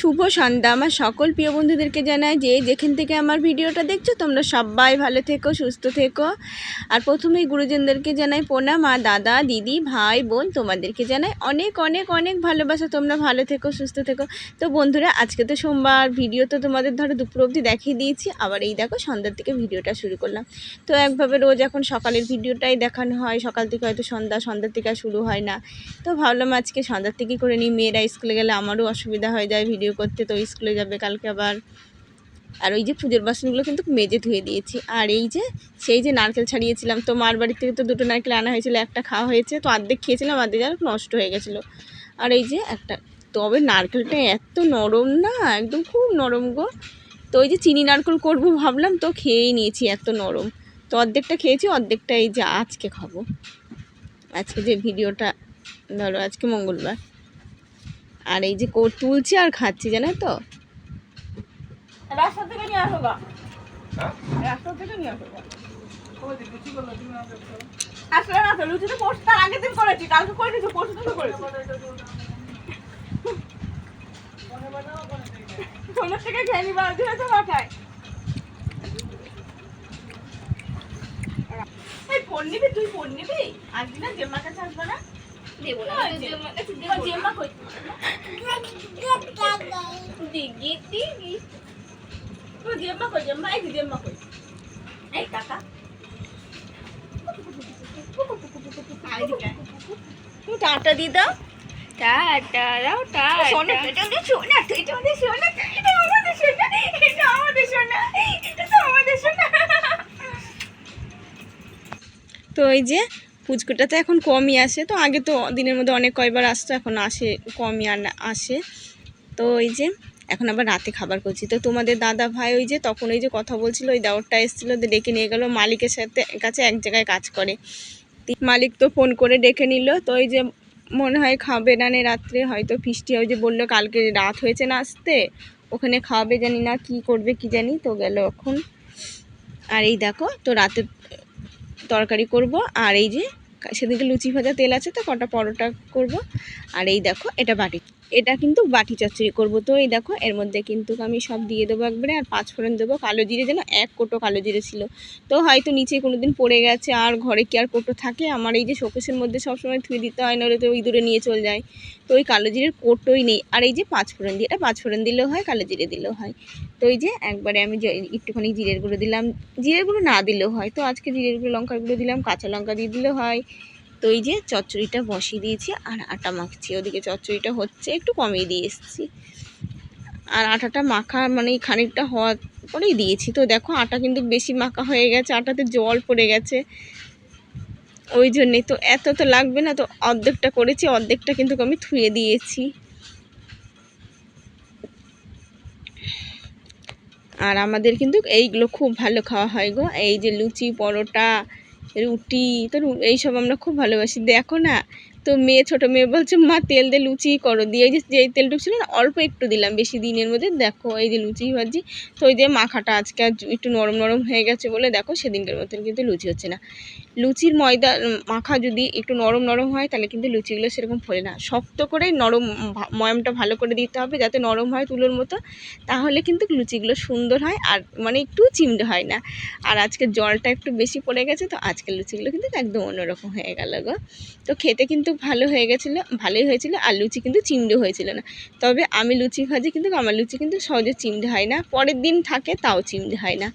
শুভ সন্ধ্যা। আমার সকল প্রিয় বন্ধুদেরকে জানাই যে যেখান থেকে আমার ভিডিওটা দেখছ, তোমরা সবাই ভালো থেকো, সুস্থ থেকো। আর প্রথমেই গুরুজনদেরকে জানাই প্রণাম। আর দাদা, দিদি, ভাই, বোন, তোমাদেরকে জানাই অনেক অনেক অনেক ভালোবাসা। তোমরা ভালো থেকো, সুস্থ থেকো। তো বন্ধুরা, আজকে তো সোমবার, ভিডিও তো তোমাদের ধরো দুপুর অবধি দেখিয়ে দিয়েছি। আবার এই দেখো সন্ধ্যার থেকে ভিডিওটা শুরু করলাম। তো একভাবে রোজ এখন সকালের ভিডিওটাই দেখানো হয়। সকাল থেকে হয়তো সন্ধ্যা, সন্ধ্যার থেকে শুরু হয় না। তো ভাবলাম আজকে সন্ধ্যার থেকেই করে নিই। মেয়েরা স্কুলে গেলে আমারও অসুবিধা হয়ে যায়, ভিডিও করতে, তো স্কুলে যাবে, কালকে আবার। আর ওই যে পুজোর বাসনগুলো কিন্তু মেজে ধুয়ে দিয়েছি। আর এই যে, সেই যে নারকেল ছাড়িয়েছিলাম, তো মার বাড়ি থেকে তো দুটো নারকেল আনা হয়েছিল, একটা খাওয়া হয়েছে, তো অর্ধেক খেয়েছিলাম, অর্ধেক আর নষ্ট হয়ে গেছিল। আর এই যে একটা, তবে নারকেলটা এত নরম না, একদম খুব নরম গো। তো ওই যে চিনি নারকেল করব ভাবলাম, তো খেয়েই নিয়েছি এত নরম। তো অর্ধেকটা খেয়েছি, অর্ধেকটা এই যে আজকে খাব। আজকে যে ভিডিওটা, ধরো আজকে মঙ্গলবার। আর এই যে তুলছি আর খাচ্ছি জানো তো? রাস্তা থেকে নিয়ে আসো গা। রাস্তা থেকে নিয়ে আসো গা। আসলে না তো লুচি তো পরশু তার আগের দিন করেছি কালকে করে দিয়েছি পরশু তো করেছি। ষোলোর থেকে খেয়ে নিবা দিয়েছ মাথায়। এই নিবি তুই ফোন নিবি? আজকে না জেম্মার কাছে আসবে না? দেবো না জেম্মা কই দিগি দিগি। তো জেম্মা কই জেম্মা এই জেম্মা কই এই কাকা। তুমি টাটা দিয়ে দাও। টাটা দাও শোনো টাটা। এটা আমাদের সোনা তো এটা আমাদের সোনা এটা আমাদের সোনা এটা আমাদের সোনা এটা তো আমাদের সোনা তো ওই যে পুচকুটাতে এখন কমই আসে। তো আগে তো দিনের মধ্যে অনেক কয়বার আসতো, এখন আসে, কমই আসে। তো ওই যে, এখন আবার রাতে খাবার করছি। তো তোমাদের দাদা ভাই ওই যে তখন ওই যে কথা বলছিল, ওই দেওরটা এসেছিল তো ডেকে নিয়ে গেল। মালিকের সাথে, কাছে এক জায়গায় কাজ করে। মালিক তো ফোন করে ডেকে নিল। তো ওই যে মনে হয় খাবে না নে রাত্রে, হয়তো ফিস্টি, ওই যে বলল কালকে রাত হয়েছে না আসতে ওখানে খাওয়াবে জানি না কি করবে কি জানি, তো গেল এখন। আর এই দেখো, তো রাতে তরকারি করব। আর এই যে সেদিকে লুচি ভাজা তেল আছে তো কটা পরোটা করব। আর এই দেখো এটা বাটি। এটা কিন্তু বাটি চচ্চড়ি করব। তো এই দেখো, এর মধ্যে কিন্তু আমি সব দিয়ে দেবো একবারে, আর পাঁচ ফোড়ন দেবো। কালো জিরে যেন এক কোটো কালো জিরে ছিল। তো হয়তো নিচে কোনো দিন পড়ে গেছে, আর ঘরে কি আর কোটো থাকে? আমার এই যে শোকেসের মধ্যে সবসময় থুয়ে দিতে হয় নাহলে তো ওই দূরে নিয়ে চলে যায়। তো ওই কালো জিরের কোটোই নেই। আর এই যে পাঁচ ফোড়ন দিয়ে, এটা পাঁচ ফোড়ন দিলেও হয়, কালো জিরে দিলেও হয়। তো এই যে একবারে আমি একটুখানি জিরের গুঁড়ো দিলাম। জিরের গুঁড়ো না দিলেও হয়। তো আজকে জিরের গুঁড়ো, লঙ্কার গুঁড়ো দিলাম, কাঁচা লঙ্কা দিয়ে দিলেও হয়। তো এই যে চচ্চড়িটা বসিয়ে দিয়েছি আর আটা মাখছি। ওদিকে চচ্চড়িটা হচ্ছে একটু কমিয়ে দিয়ে এসেছি। আর আটাটা মাখা মানে খানিকটা হওয়ার পরেই দিয়েছি। তো দেখো আটা কিন্তু বেশি মাখা হয়ে গেছে, আটাতে জল পড়ে গেছে। ওই জন্যে তো এত তো লাগবে না, তো অর্ধেকটা করেছি, অর্ধেকটা কিন্তু আমি থুয়ে দিয়েছি। আর আমাদের কিন্তু এইগুলো খুব ভালো খাওয়া হয় গো। এই যে লুচি, পরোটা রুটি, তো এইসব আমরা খুব ভালোবাসি। দেখো না, তো মেয়ে, ছোট মেয়ে বলছে, মা, তেল দিয়ে লুচি করো। দিয়ে ওই যে, যেই তেলটুকু ছিল না, অল্প একটু দিলাম বেশি দিনের মধ্যে। দেখো, এই যে লুচি ভাজি, তো ওই যে মাখাটা আজকে আর একটু নরম নরম হয়ে গেছে বলে, দেখো সেদিনকার মতন কিন্তু লুচি হচ্ছে না। লুচির ময়দা মাখা যদি একটু নরম নরম হয়, তাহলে কিন্তু লুচিগুলো সেরকম ফোলে না। শক্ত করে নরম ময়ামটা ভালো করে দিতে হবে যাতে নরম হয় তুলোর মতো, তাহলে কিন্তু লুচিগুলো সুন্দর হয় আর মানে একটু চিমড়ে হয় না। আর আজকে জলটা একটু বেশি পড়ে গেছে, তো আজকের লুচিগুলো কিন্তু একদম অন্যরকম হয়ে গেল গো। তো খেতে কিন্তু ভালো হয়ে গেছিল, ভালোই হয়েছিল, আর লুচি কিন্তু চিমড়ে হয়েছিল না। তবে আমি লুচি ভাজি কিন্তু, আমার লুচি কিন্তু সহজে চিমড়ে হয় না। পরের দিন থাকে, তাও চিমড়ে হয় না।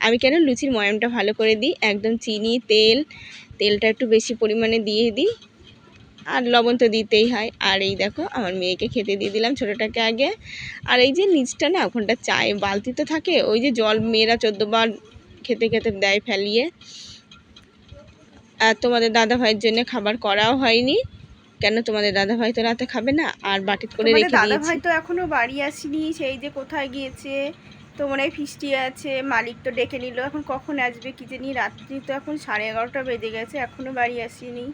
আমি কেন লুচির ময়ামটা ভালো করে দিই? একদম চিনি তেল তেলটা একটু বেশি পরিমাণে দিয়ে দিই। আর লবণ তো দিতেই হয়। আর এই দেখো আমার মেয়েকে খেতে দিয়ে দিলাম ছোটোটাকে আগে। আর এই যে নিচটা না ওখানটা চায় বালতিতে থাকে ওই যে জল মেয়েরা চোদ্দোবার খেতে খেতে দেয় ফেলিয়ে। আর তোমাদের দাদা ভাইয়ের জন্য খাবার করাও হয়নি। কেন তোমাদের দাদা ভাই তো রাতে খাবে না? আর বাটিত করে রেখে দাদা ভাই তো এখনও বাড়ি আসেনি সেই যে কোথায় গিয়েছে? তো মনে হয় ফিস্টি আছে মালিক তো ডেকে নিল। এখন কখন আসবে কি জানি রাত্রি তো এখন সাড়ে এগারোটা বেজে গেছে এখনও বাড়ি আসেনি।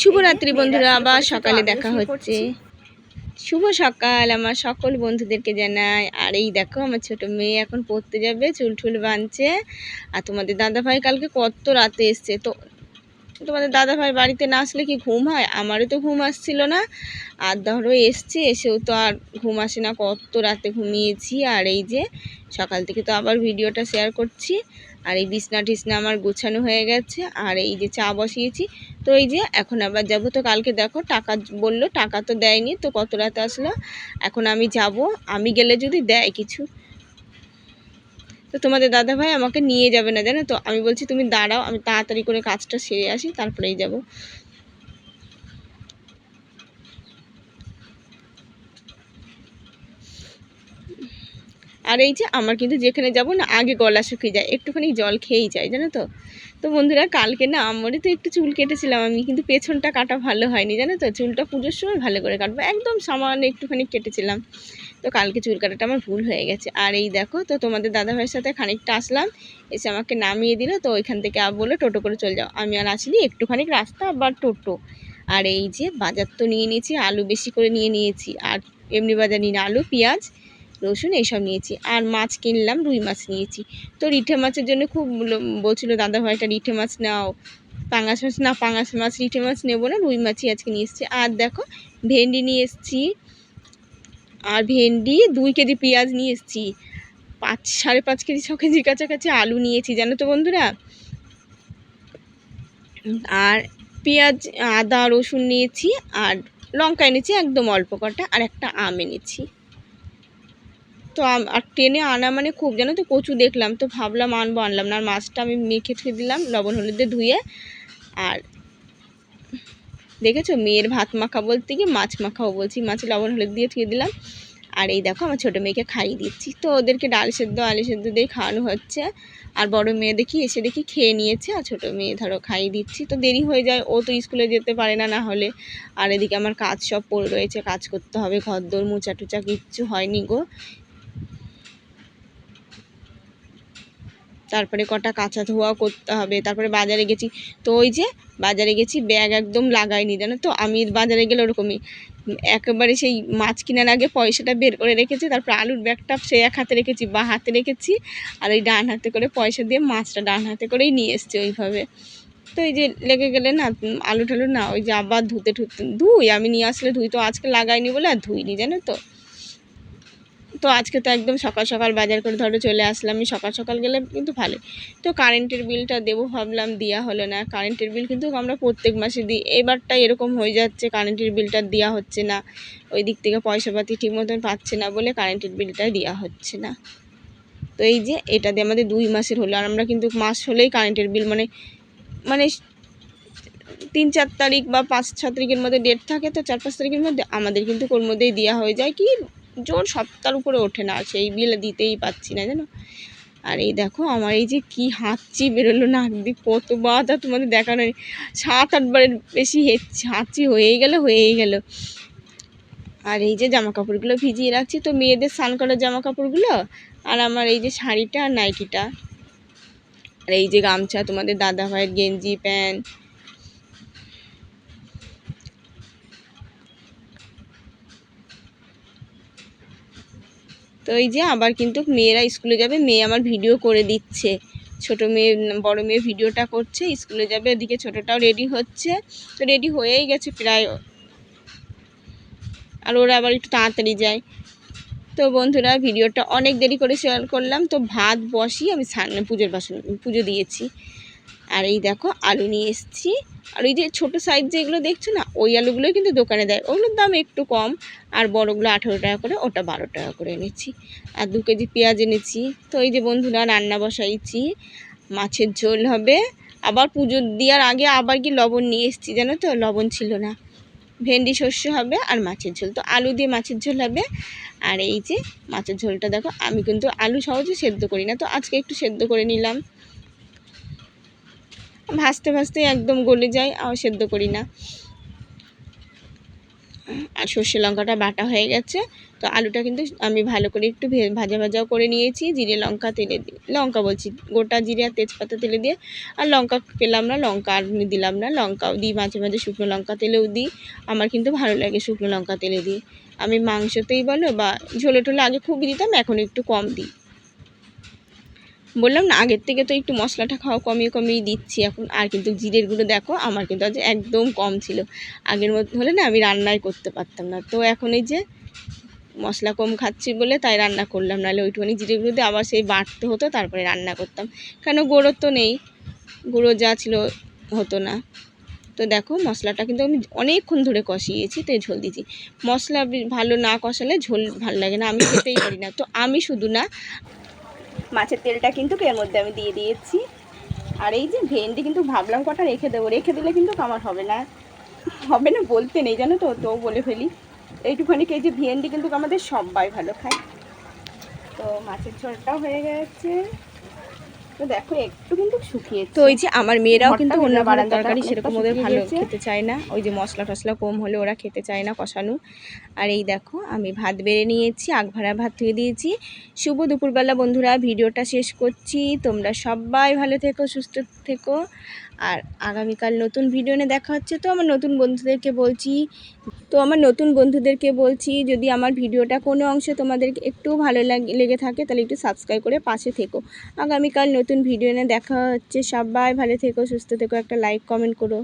শুভরাত্রি বন্ধুরা আবার সকালে দেখা হচ্ছে। শুভ সকাল আমার সকল বন্ধুদেরকে জানাই। আর এই দেখো আমার ছোট মেয়ে এখন পড়তে যাবে চুল টুল বাঁধছে। আর তোমাদের দাদা ভাই কালকে কত রাতে এসছে তো তোমাদের দাদা ভাই বাড়িতে না আসলে কি ঘুম হয়? আমারও তো ঘুম আসছিল না। আর ধরো এসছে, এসেও তো আর ঘুম আসে না। কত রাতে ঘুমিয়েছি। আর এই যে সকাল থেকে তো আবার ভিডিওটা শেয়ার করছি। আর এই বিছনা টিসনা আমার গোছানো হয়ে গেছে। আর এই যে চা বসিয়েছি। তো এই যে এখন আবার যাব তো কালকে দেখো, টাকা বলল, টাকা তো দেয়নি। তো কত রাতে আসলো? এখন আমি যাব। আমি গেলে যদি দেয় কিছু। তো তোমাদের দাদা ভাই আমাকে নিয়ে যাবে না, জানো তো? আমি বলছি, তুমি দাঁড়াও, আমি তাড়াতাড়ি করে কাজটা সেরে আসি, তারপরেই যাব। আর এই যে আমার কিন্তু যেখানে যাব না, আগে গলা শুকিয়ে যায়, একটুখানি জল খেয়েই যায়, জানো তো? তো বন্ধুরা, কালকে না আমারই তো একটু চুল কেটেছিলাম আমি, কিন্তু পেছনটা কাটা ভালো হয়নি, জানো তো? চুলটা পুজোর সময় ভালো করে কাটবো, একদম সামান্য একটুখানি কেটেছিলাম। তো কালকে চুল কাটাটা আমার ভুল হয়ে গেছে। আর এই দেখো, তো তোমাদের দাদাভাইয়ের সাথে খানিকটা আসলাম, এসে আমাকে নামিয়ে দিল, তো ওইখান থেকে আবার বলে টোটো করে চলে যাও। আমি আর আসিনি, একটুখানি রাস্তা, আবার টোটো। আর এই যে বাজার তো নিয়ে নিয়েছি, আলু বেশি করে নিয়ে নিয়েছি, আর এমনি বাজার নিয়ে আলু, পেঁয়াজ, রসুন এইসব নিয়েছি। আর মাছ কিনলাম, রুই মাছ নিয়েছি। তো রিঠে মাছের জন্য খুব বলছিল দাদা ভাইটা রিঠে মাছ নাও। পাঙাশ মাছ, না, পাঙাশ মাছ, রিঠে মাছ নেব না, রুই মাছই আজকে নিয়ে এসেছি। আর দেখো, ভেন্ডি নিয়ে এসেছি আর ভেন্ডি, দুই কেজি পেঁয়াজ নিয়ে এসেছি। পাঁচ, সাড়ে পাঁচ কেজি, ছ কেজির কাছাকাছি আলু নিয়েছি জানো তো বন্ধুরা? আর পেঁয়াজ, আদা, রসুন নিয়েছি, আর লঙ্কা এনেছি, একদম অল্প কটা, আর একটা আম এনেছি। তো আর টেনে আনা মানে খুব, জানো তো, কচু দেখলাম, তো ভাবলাম আনব, আনলাম না, আর মাছটা আমি মেখে থুয়ে দিলাম, লবণ হলুদ ধুয়ে, আর দেখেছ? মেয়ের ভাত মাখা বলতে গিয়ে মাছ মাখাও বলছি। মাছে লবণ, হলুদ দিয়ে থুয়ে দিলাম। আর এই দেখো, আমার ছোটো মেয়েকে খাইয়ে দিচ্ছি। তো ওদেরকে ডাল সেদ্ধ, আলু সেদ্ধ দিয়ে খাওয়ানো হচ্ছে। আর বড় মেয়ে দেখি, এসে দেখি খেয়ে নিয়েছে। আর ছোটো মেয়ে ধরো খাইয়ে দিচ্ছি। তো দেরি হয়ে যায়, ও তো স্কুলে যেতে পারে না না হলে। আর এদিকে আমার কাজ সব পড়ে রয়েছে, কাজ করতে হবে, ঘর দোর মোচা টুচা কিচ্ছু হয়নি গো। তারপরে কটা কাঁচা ধোয়া করতে হবে, তারপরে বাজারে গেছি। তো ওই যে বাজারে গেছি, ব্যাগ একদম লাগাইনি, জানো তো? আমি বাজারে গেলে ওরকমই। একেবারে সেই মাছ কেনার আগে পয়সাটা বের করে রেখেছি, তারপর আলুর ব্যাগটা সে এক হাতে রেখেছি বা হাতে রেখেছি, আর ওই ডান হাতে করে পয়সা দিয়ে মাছটা ডান হাতে করেই নিয়ে এসছি ওইভাবে। তো এই যে লেগে গেলে না আলু টালু না, ওই যে আবার ধুতে ঠুতে, ধুই, আমি নিয়ে আসলে ধুই তো আজকে লাগাইনি বলে আর ধুইনি, জানো তো? তো আজকে তো একদম সকাল সকাল বাজার করে ধরো চলে আসলাম আমি সকাল সকাল গেলে কিন্তু ভালো তো কারেন্টের বিলটা দেবো ভাবলাম দেওয়া হলো না। কারেন্টের বিল কিন্তু আমরা প্রত্যেক মাসে দিই। এবারটা এরকম হয়ে যাচ্ছে কারেন্টের বিলটা দেওয়া হচ্ছে না। ওই দিক থেকে পয়সাপাতি ঠিক মতন পাচ্ছে না বলে কারেন্টের বিলটা দেওয়া হচ্ছে না। তো এই যে এটা দিয়ে আমাদের দুই মাসের হলো। আর আমরা কিন্তু মাস হলেই কারেন্টের বিল মানে মানে তিন চার তারিখ বা পাঁচ ছ তারিখের মধ্যে ডেট থাকে, তো চার পাঁচ তারিখের মধ্যে আমাদের কিন্তু ওর মধ্যেই দেওয়া হয়ে যায় কি জোর সপ্তাহের উপরে ওঠে না, সেই বিল দিতেই পাচ্ছি না, জানো? আর এই দেখো, আমার এই যে কি হাঁচি বেরোলো না দিক কতবার তা তোমাদের দেখানো সাত আটবারের বেশি হাঁচি হয়েই গেল হয়েই গেল। আর এই যে জামা কাপড়গুলো ভিজিয়ে রাখছি, তো মেয়েদের স্নান করার জামা কাপড়গুলো আর আমার এই যে শাড়িটা আর নাইটিটা আর এই যে গামছা, তোমাদের দাদা ভাইয়ের গেঞ্জি, প্যান্ট তো এই যে আবার কিন্তু মেয়েরা স্কুলে যাবে, মেয়ে আমার ভিডিও করে দিচ্ছে। ছোট মেয়ে, বড় মেয়ে ভিডিওটা করছে, স্কুলে যাবে ওদিকে ছোটটাও রেডি হচ্ছে। তো রেডি হয়েই গেছে প্রায়। আর ওরা আবার একটু তাড়াতাড়ি যায়। তো বন্ধুরা, ভিডিওটা অনেক দেরি করে শেয়ার করলাম। তো ভাত বসিয়ে আমি পুজোর বাসন, পুজো দিয়েছি। আর এই দেখো আলু নিয়ে এসেছি। আর ওই যে ছোটো সাইজ যেগুলো দেখছ না, ওই আলুগুলোই কিন্তু দোকানে দেয়। ওগুলোর দাম একটু কম। আর বড়গুলো আঠেরো টাকা করে, ওটা বারো টাকা করে এনেছি। আর দু কেজি পেঁয়াজ এনেছি। তো এই যে বন্ধুরা, রান্না বসাইছি। মাছের ঝোল হবে। আবার পুজো দেওয়ার আগে আবার কি লবণ নিয়ে এসেছি জানো তো? লবণ ছিল না। ভেন্ডি শস্য হবে আর মাছের ঝোল। তো আলু দিয়ে মাছের ঝোল হবে। আর এই যে মাছের ঝোলটা দেখো, আমি কিন্তু আলু সহজে সেদ্ধ করি না। তো আজকে একটু সেদ্ধ করে নিলাম। ভাজতে ভাজতে একদম গলে যায় আর সেদ্ধ করি না। আর সর্ষে লঙ্কাটা বাটা হয়ে গেছে, তো আলুটা কিন্তু আমি ভালো করে একটু ভাজা ভাজাও করে নিয়েছি, জিরে লঙ্কা তেলে দিয়ে লঙ্কা বলছি, গোটা জিরে আর তেজপাতা তেলে দিয়ে। আর লঙ্কা পেলাম না, লঙ্কা আর দিলাম না, লঙ্কাও দিই, মাঝে মাঝে শুকনো লঙ্কা তেলেও দিই। আমার কিন্তু ভালো লাগে শুকনো লঙ্কা তেলে দিয়ে আমি মাংসতেই বলো বা ঝোলে টোলে আগে খুব দিতাম, এখন একটু কম দিই। বললাম না, আগের থেকে তো একটু মশলাটা খাওয়া কমিয়ে কমিয়ে দিচ্ছি এখন। আর কিন্তু জিরের গুঁড়ো দেখো, আমার কিন্তু আজ একদম কম ছিল। আগের মধ্যে হলে না আমি রান্নাই করতে পারতাম না। তো এখন এই যে মশলা কম খাচ্ছি বলে তাই রান্না করলাম। নাহলে ওইটুখানি জিরে গুঁড়ো দিয়ে আবার সেই বাটতে হতো, তারপরে রান্না করতাম। কেন গুঁড়ো তো নেই, গুঁড়ো যা ছিল হতো না। তো দেখো, মশলাটা কিন্তু আমি অনেকক্ষণ ধরে কষিয়েছি তো ঝোল দিয়েছি। মশলা ভালো না কষালে ঝোল ভালো লাগে না, আমি খেতেই পারি না। তো আমি শুধু না মাছের তেলটা কিন্তু এর মধ্যে আমি দিয়ে দিয়েছি। আর এই যে ভেন্ডি কিন্তু ভাবলাম কটা রেখে দেবো। রেখে দিলে কিন্তু আমার হবে না। হবে না বলতে নেই, জানো তো তো বলে ফেলি। এইটুখানি কেজি ভেন্ডি কিন্তু আমাদের সবাই ভালো খায়। তো মাছের ঝোলটাও হয়ে গেছে। তো দেখো একটু কিন্তু শুকিয়েছে। তো ওই যে আমার মেয়েরাও কিন্তু অন্য ভালো তরকারি সেরকম ওদের ভালো খেতে চায় না। ওই যে মশলা টশলা কম হলে ওরা খেতে চায় না কষানো। আর এই দেখো আমি ভাত বেড়ে নিয়েছি আগভাড়া ভাত ধুয়ে দিয়েছি। শুভ দুপুরবেলা বন্ধুরা ভিডিওটা শেষ করছি। তোমরা সবাই ভালো থেকো সুস্থ থেকো। আর আগামীকাল নতুন ভিডিও নিয়ে দেখা হচ্ছে, তো আমার নতুন বন্ধুদেরকে বলছি, তো আমার নতুন বন্ধুদেরকে বলছি, যদি আমার ভিডিওটা কোনো অংশে তোমাদেরকে একটু ভালো লাগে, লেগে থাকে, তাহলে একটু সাবস্ক্রাইব করে পাশে থেকো। আগামীকাল নতুন ভিডিও নিয়ে দেখা হচ্ছে, সবাই ভালো থেকো, সুস্থ থেকো, একটা লাইক কমেন্ট করো।